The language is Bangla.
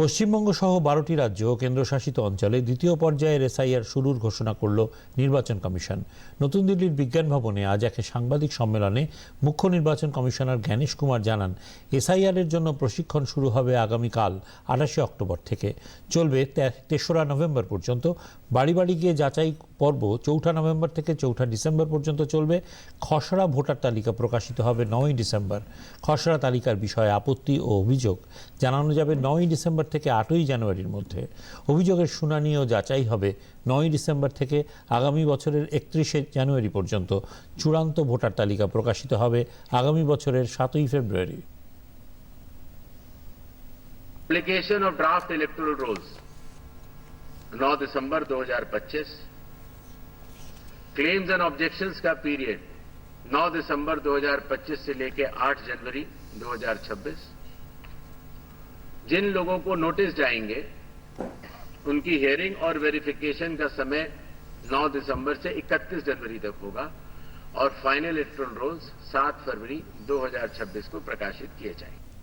পশ্চিমবঙ্গ সহ বারোটি রাজ্য ও কেন্দ্রশাসিত অঞ্চলে দ্বিতীয় পর্যায়ের এসআইআর শুরুর ঘোষণা করল নির্বাচন কমিশন। নতুন দিল্লির বিজ্ঞান ভবনে আজ এক সাংবাদিক সম্মেলনে মুখ্য নির্বাচন কমিশনার জ্ঞানেশ কুমার জানান, এসআইআর এর জন্য প্রশিক্ষণ শুরু হবে আগামীকাল, আঠাশে অক্টোবর থেকে। চলবে তেসরা নভেম্বর পর্যন্ত। বাড়ি বাড়ি গিয়ে যাচাই পর্ব চৌঠা নভেম্বর থেকে চৌঠা ডিসেম্বর পর্যন্ত চলবে। খসড়া ভোটার তালিকা প্রকাশিত হবে নয়ই ডিসেম্বর। খসড়া তালিকার বিষয়ে আপত্তি ও অভিযোগ। জানানো যাবে নয়ই ডিসেম্বর থেকে আটই জানুয়ারির মধ্যে অভিযোগের শুনানি ও যাচাই হবে নয়ই ডিসেম্বর থেকে আগামী বছরের একত্রিশে জানুয়ারি পর্যন্ত চূড়ান্ত ভোটার তালিকা প্রকাশিত হবে আগামী বছরের সাতই ফেব্রুয়ারি application of draft electoral rolls 9 दिसंबर 2025 क्लेम्स एंड ऑब्जेक्शंस का पीरियड 9 दिसंबर 2025 से लेकर 8 जनवरी 2026 जिन लोगों को नोटिस जाएँगे, उनकी हियरिंग और वेरिफिकेशन का समय 9 दिसंबर से 31 जनवरी तक होगा और फाइनल इलेक्ट्रल रोल्स 7 फरवरी 2026 को प्रकाशित किए जाएँगे।